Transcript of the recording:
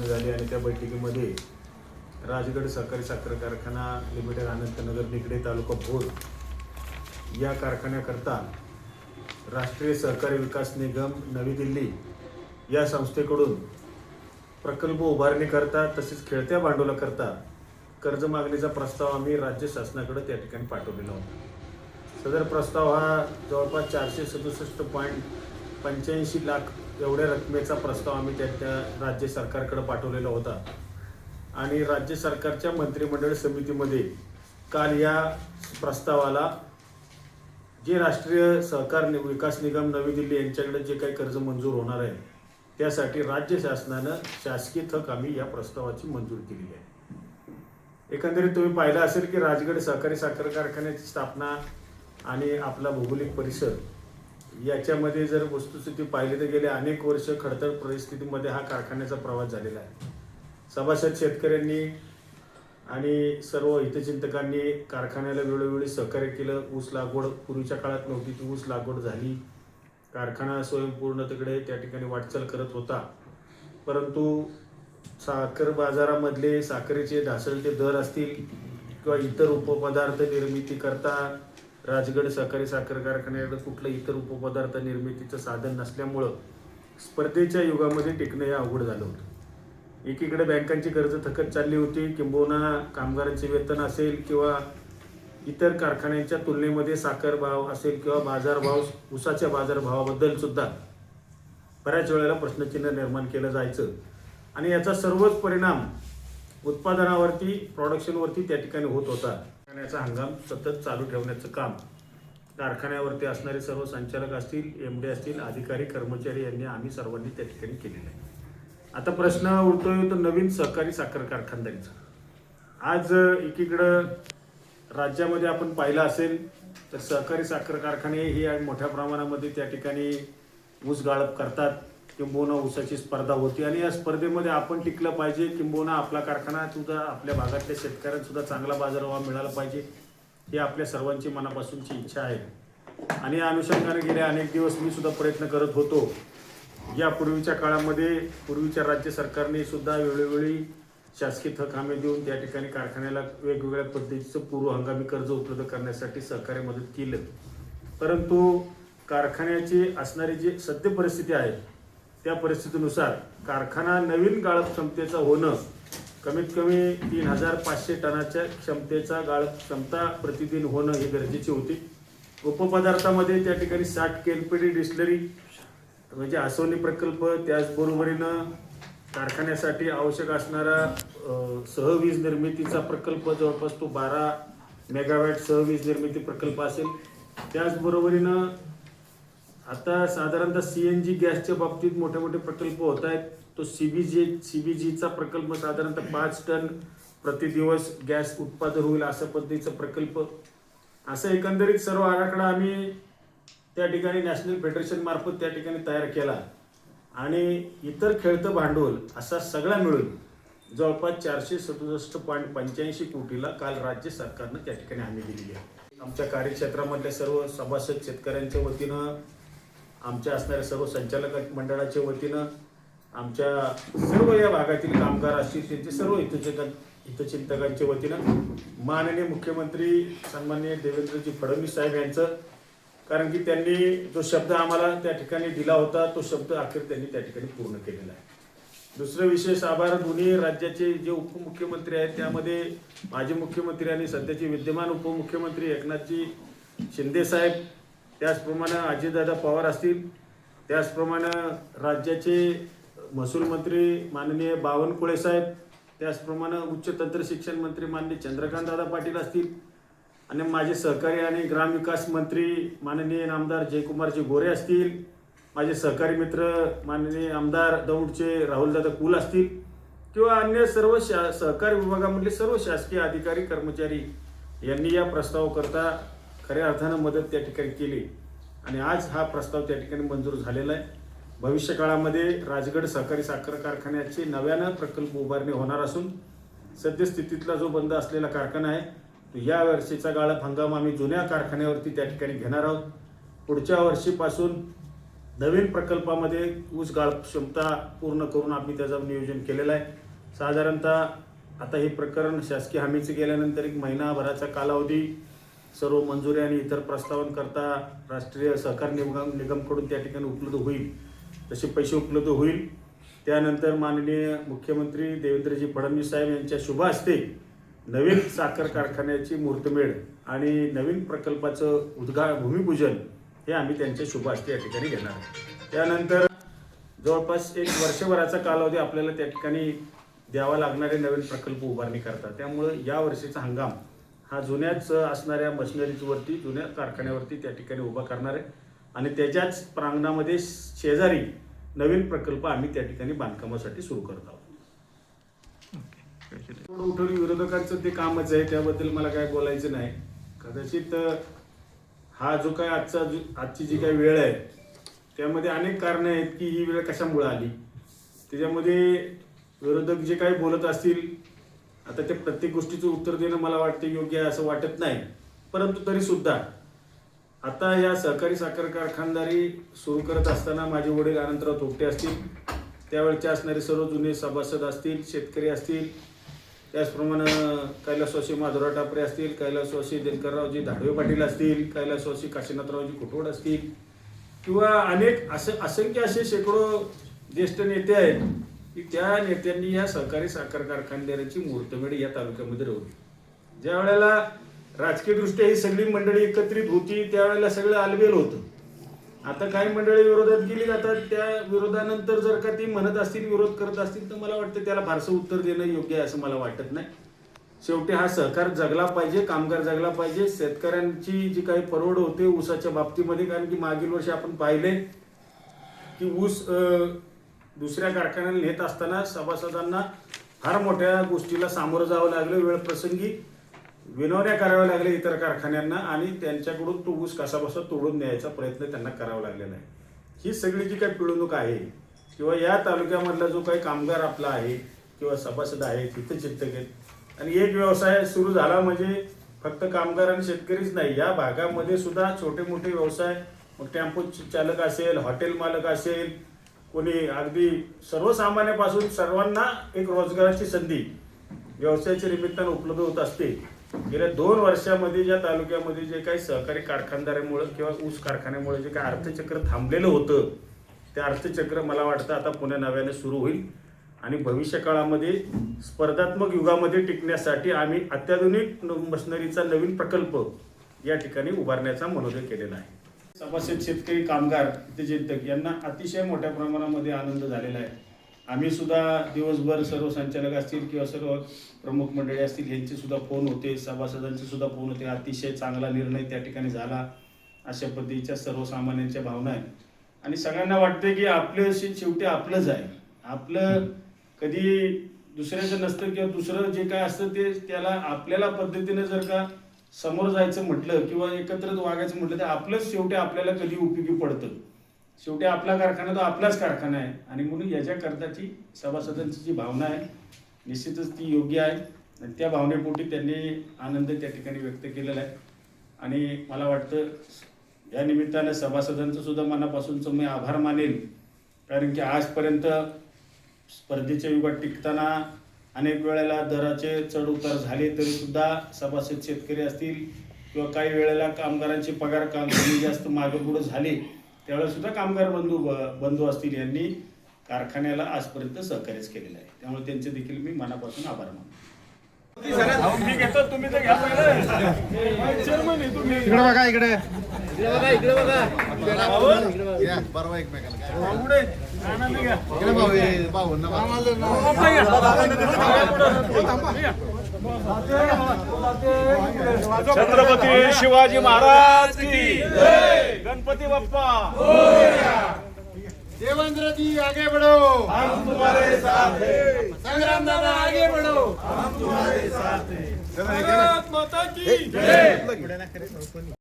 बैठक झाली आणि त्या बैठकीमध्ये राजगड सहकारी साखर कारखाना लिमिटेड अनंतनगर निगडे तालुका भोर या कारखान्याकरता राष्ट्रीय सहकारी विकास निगम नवी दिल्ली या संस्थेकडून प्रकल्प उभारणीकरता तसेच खेळत्या भांडवलाकरता कर्ज मागणीचा प्रस्ताव आम्ही राज्य शासनाकडे त्या ठिकाणी पाठवलेला होता. सदर प्रस्ताव हा जवळपास चारशे सदुसष्ट पॉईंट पंच्याऐंशी लाख एवढ्या रकमेचा प्रस्ताव आम्ही त्या त्या राज्य सरकारकडे पाठवलेला होता. आणि राज्य सरकारच्या मंत्रिमंडळ समितीमध्ये काल या प्रस्तावाला जे राष्ट्रीय सहकार नि- विकास निगम नवी दिल्ली यांच्याकडे जे काही कर्ज मंजूर होणार आहे त्यासाठी राज्य शासनानं शासकीय थक आम्ही या प्रस्तावाची मंजूर केलेली आहे. एकंदरीत तुम्ही पाहिलं असेल की राजगड सहकारी साखर कारखान्याची स्थापना आणि आपला भौगोलिक परिसर याच्यामध्ये जर वस्तुस्थिती पाहिली तर गेले अनेक वर्ष खडतर परिस्थितीमध्ये हा कारखान्याचा प्रवास झालेला आहे. सभासद शेतकऱ्यांनी आणि सर्व हितचिंतकांनी कारखान्याला वेळोवेळी सहकार्य केलं. ऊस लागवड पूर्वीच्या काळात नव्हती ती ऊस लागवड झाली. कारखाना स्वयंपूर्णतेकडे त्या ठिकाणी वाटचाल करत होता. परंतु साखर बाजारामधले साखरेचे ढासळते दर असतील किंवा इतर उपपदार्थ निर्मिती करता राजगड सहकारी साखर कारखान्याकडे कुठलं इतर उपपदार्थ निर्मितीचं साधन नसल्यामुळं स्पर्धेच्या युगामध्ये टिकणं हे अवघड झालं होतं. एकीकडे बँकांची कर्ज थकत चालली होती किंबहुना कामगारांचे वेतन असेल किंवा इतर कारखान्यांच्या तुलनेमध्ये साखर भाव असेल किंवा बाजारभाव उसाच्या बाजारभावाबद्दल सुद्धा बऱ्याच वेळेला प्रश्नचिन्ह निर्माण केलं जायचं. आणि याचा सर्वच परिणाम उत्पादनावरती प्रॉडक्शनवरती त्या ठिकाणी होत होता. कारखान्याचा हंगाम सतत चालू ठेवण्याचं काम. कारखान्यावरती असणारे सर्व संचालक असतील एम डी असतील अधिकारी कर्मचारी यांनी आम्ही सर्वांनी त्या ठिकाणी केलेलं आहे. आता प्रश्न उठतोय तो नवीन सहकारी साखर कारखानदारीचा. आज एकीकडं राज्यामध्ये आपण पाहिलं असेल तर सहकारी साखर कारखाने हे मोठ्या प्रमाणामध्ये त्या ठिकाणी ऊस गाळप करतात. किंबहुना ऊसाची स्पर्धा होती आणि या स्पर्धेमध्ये आपण टिकलं पाहिजे. किंबहुना आपला कारखाना सुद्धा आपल्या भागातल्या शेतकऱ्यांसुद्धा चांगला बाजारभाव मिळाला पाहिजे ही आपल्या सर्वांची मनापासूनची इच्छा आहे. आणि या अनुषंगाने गेले अनेक दिवस मी सुद्धा प्रयत्न करत होतो. या पूर्वीच्या काळामध्ये पूर्वीच्या राज्य सरकारने सुद्धा वेळोवेळी शासकीय थकामे देऊन त्या ठिकाणी कारखान्याला वेगवेगळ्या पद्धतीचं पूर्व हंगामी कर्ज उपलब्ध करण्यासाठी सहकार्य मदत केलं. परंतु कारखान्याची असणारी जी सद्य परिस्थिती आहे त्या परिस्थितीनुसार कारखाना नवीन गाळप क्षमतेचा होणं कमीत कमी तीन हजार पाचशे टनाच्या क्षमतेचा गाळप क्षमता प्रतिदिन होणं ही गरजेची होती. उपपदार्थामध्ये त्या ठिकाणी साठ केलपीडी डिस्लरी म्हणजे आसवणी प्रकल्प त्याचबरोबरीनं कारखान्यासाठी आवश्यक असणारा सहवीज निर्मितीचा प्रकल्प जवळपास तो बारा मेगावॅट सहवीज निर्मिती प्रकल्प असेल. त्याचबरोबरीनं आता साधारणतः सी एन जी गॅसच्या बाबतीत मोठे मोठे प्रकल्प होत आहेत. तो सीबीजी सीबीजीचा प्रकल्प साधारणतः पाच टन प्रति दिवस गॅस उत्पादन होईल अशा पद्धतीचा प्रकल्प. असं एकंदरीत सर्व आराखडा आम्ही त्या ठिकाणी नॅशनल फेडरेशन मार्फत त्या ठिकाणी तयार केला. आणि इतर खेळतं भांडवल असा सगळा मिळून जवळपास चारशे सदुसष्ट पॉईंट पंच्याऐंशी कोटीला काल राज्य सरकारनं त्या ठिकाणी हमी दिलेली आहे. आमच्या कार्यक्षेत्रामधल्या सर्व सभासद शेतकऱ्यांच्या वतीनं आमच्या असणाऱ्या सर्व संचालक मंडळाच्या वतीनं आमच्या सर्व या भागातील कामगार असतील त्यांचे सर्व हितचिंतक हितचिंतकांच्या वतीनं माननीय मुख्यमंत्री सन्माननीय देवेंद्रजी फडणवीस साहेब यांचं कारण की त्यांनी जो शब्द आम्हाला त्या ठिकाणी दिला होता तो शब्द अखेर त्यांनी त्या ठिकाणी पूर्ण केलेला आहे. दुसरं विशेष आभार दोन्ही राज्याचे जे उपमुख्यमंत्री आहेत त्यामध्ये माजी मुख्यमंत्री आणि सध्याचे विद्यमान उपमुख्यमंत्री एकनाथजी शिंदे साहेब त्याचप्रमाणे अजितदादा पवार असतील त्याचप्रमाणे राज्याचे महसूल मंत्री माननीय बावनकुळे साहेब त्याचप्रमाणे उच्च तंत्र शिक्षण मंत्री माननीय चंद्रकांत दादा पाटील असतील आणि माझे सहकारी आणि ग्रामविकास मंत्री माननीय आमदार जयकुमारजी गोरे असतील माझे सहकारी मित्र माननीय आमदार दौंडचे राहुलदादा कुल असतील किंवा अन्य सर्व शा सहकारी विभागामधले सर्व शासकीय अधिकारी कर्मचारी यांनी या प्रस्तावाकरता खऱ्या अर्थानं मदत त्या ठिकाणी केली. आणि आज हा प्रस्ताव त्या ठिकाणी मंजूर झालेला आहे. भविष्य काळामध्ये राजगड सहकारी साखर कारखान्याचे नव्यानं प्रकल्प उभारणी होणार असून सद्यस्थितीतला जो बंद असलेला कारखाना आहे तो या वर्षीचा गाळप हंगाम आम्ही जुन्या कारखान्यावरती त्या ठिकाणी घेणार आहोत. पुढच्या वर्षीपासून नवीन प्रकल्पामध्ये ऊस गाळ क्षमता पूर्ण करून आम्ही त्याचं नियोजन केलेलं आहे. साधारणतः आता हे प्रकरण शासकीय हमीचे गेल्यानंतर एक महिनाभराचा कालावधी सर्व मंजुरी आणि इतर प्रस्तावांकरता राष्ट्रीय सहकार निगम निगमकडून त्या ठिकाणी उपलब्ध होईल. तसे पैसे उपलब्ध होईल त्यानंतर माननीय मुख्यमंत्री देवेंद्रजी फडणवीस साहेब यांच्या शुभ हस्ते नवीन साखर कारखान्याची मूर्तमेढ आणि नवीन प्रकल्पाचं उद्घा भूमिपूजन हे आम्ही त्यांच्या शुभ हस्ते या ठिकाणी घेणार आहे त्यानंतर जवळपास एक वर्षभराचा कालावधी आपल्याला त्या ठिकाणी द्यावा लागणारे नवीन प्रकल्प उभारणी करतात. त्यामुळं या वर्षीचा हंगाम हा जुन्याच असणाऱ्या मशिनरीजवरती जुन्या कारखान्यावरती त्या ठिकाणी उभा करणार आहे. आणि त्याच्याच प्रांगणामध्ये शेजारी नवीन प्रकल्प आम्ही त्या ठिकाणी बांधकामासाठी सुरू करत आहोत. उठवली विरोधकांचं ते कामच आहे त्याबद्दल मला काय बोलायचं नाही. कदाचित हा जो काय आजचा जो आजची जी काय वेळ आहे त्यामध्ये अनेक कारणं आहेत की ही वेळ कशामुळे आली? त्याच्यामध्ये विरोधक जे काही बोलत असतील आता ते प्रत्येक गोष्टीचं उत्तर देणं मला वाटतं योग्य आहे असं वाटत नाही. परंतु तरी सुद्धा आता या सहकारी साखर कारखानदारी सुरू करत असताना माझे वडील अनंतराव थोपटे असतील त्यावेळचे असणारे सर्व जुने सभासद असतील शेतकरी असतील त्याचप्रमाणे कैलासवासी माधुराव टापरे असतील कैलासवासी दिनकररावजी धाडवे पाटील असतील कैलासवासी काशीनाथरावजी कुटवड असतील किंवा अनेक असे असंख्य असे शेकडो ज्येष्ठ नेते आहेत की त्या नेत्यांनी या सहकारी साखर कारखानदाराची मुहूर्तमेढ या तालुक्यामध्ये रोवली ज्या वेळेला राजकीय दृष्ट्या ही सगळी मंडळी एकत्रित होती त्यावेळेला सगळं आलबेल होतं. आता काही मंडळी विरोधात गेली जातात त्या विरोधानंतर जर का ती म्हणत असतील विरोध करत असतील तर मला वाटतं त्याला फारसं उत्तर देणं योग्य आहे असं मला वाटत नाही. शेवटी हा सहकार जगला पाहिजे कामगार जगला पाहिजे. शेतकऱ्यांची जी काही परवड होते ऊसाच्या बाबतीमध्ये कारण की मागील वर्षी आपण पाहिले की ऊस दुसऱ्या कारखान्याला नेत असताना सभासदांना फार मोठ्या गोष्टीला सामोरं जावं लागलं वेळ प्रसंगी विनवण्या कराव्या लागल्या इतर कारखान्यांना आणि त्यांच्याकडून तो ऊस कसाबसा तोडून न्यायचा प्रयत्न त्यांना करावा लागलेला आहे. ही सगळी जी काही पिळवणूक आहे किंवा या तालुक्यामधला जो काही कामगार आपला आहे किंवा सभासद आहे तिथे चिंतक आहेत आणि एक व्यवसाय सुरू झाला म्हणजे फक्त कामगार आणि शेतकरीच नाही या भागामध्ये सुद्धा छोटे मोठे व्यवसाय मग टेम्पो चालक असेल हॉटेल मालक असेल कोणी अगदी सर्वसामान्यापासून सर्वांना एक रोजगाराची संधी व्यवसायाच्या निमित्तानं उपलब्ध होत असते. गेल्या दोन वर्षामध्ये ज्या तालुक्यामध्ये जे काही सहकारी कारखानदारामुळे किंवा ऊस कारखान्यामुळे जे काही अर्थचक्र थांबलेलं होतं ते अर्थचक्र मला वाटतं आता पुन्हा नव्याने सुरू होईल. आणि भविष्यकाळामध्ये स्पर्धात्मक युगामध्ये टिकण्यासाठी आम्ही अत्याधुनिक मशनरीचा नवीन प्रकल्प या ठिकाणी उभारण्याचा मनोदय केलेला आहे. सभासद शेतकरी कामगार इथे चिंतक यांना अतिशय मोठ्या प्रमाणामध्ये आनंद झालेला आहे. आम्ही सुद्धा दिवसभर सर्व संचालक असतील किंवा सर्व प्रमुख मंडळी असतील यांचे सुद्धा फोन होते सभासदांचे सुद्धा फोन होते. अतिशय चांगला निर्णय त्या ठिकाणी झाला. अशा पद्धतीच्या सर्वसामान्यांच्या भावना आहेत. आणि सगळ्यांना वाटते की आपलं शेवटी आपलंच आहे. आपलं कधी दुसऱ्याचं नसतं किंवा दुसरं जे काय असतं ते त्याला आपल्याला पद्धतीने जर का समोर जायचं म्हटलं किंवा एकत्रित वागायचं म्हटलं तर आपलंच शेवटी आपल्याला कधी उपयोगी पडतं. शेवटी आपला कारखाना तो आपलाच कारखाना आहे. आणि म्हणून याच्याकरताची सभासदांची जी भावना आहे निश्चितच ती योग्य आहे. आणि त्या भावनेपोटी त्यांनी आनंद त्या ठिकाणी व्यक्त केलेला आहे. आणि मला वाटतं या निमित्तानं सभासदांचं सुद्धा मनापासूनचं मी आभार मानेन. कारण की आजपर्यंत स्पर्धेच्या युगात टिकताना अनेक वेळेला दराचे चढ उतार झाले तरी सुद्धा सभासद शेतकरी असतील किंवा काही वेळेला कामगारांचे पगार काम कमी जास्त मागे पुढे झाले त्यावेळेला सुद्धा कामगार बंधू बंधू असतील यांनी कारखान्याला आजपर्यंत सहकार्यच केलेलं आहे. त्यामुळे त्यांचे देखील मी मनापासून आभार मानतो. मी घेतो तुम्ही तर घ्या पहिले. चेअरमन आहे तुम्ही. इकडे बघा इकडे. घ्या. इकडे बघा. बाप्पा घ्या. छत्रपती शिवाजी महाराज की गणपती बाप्पा! देवेंद्र जी आगे बढ़ो। हम तुम्हारे साथ हैं। संग्राम दादा आगे बढ़ो। भारत माता की जय!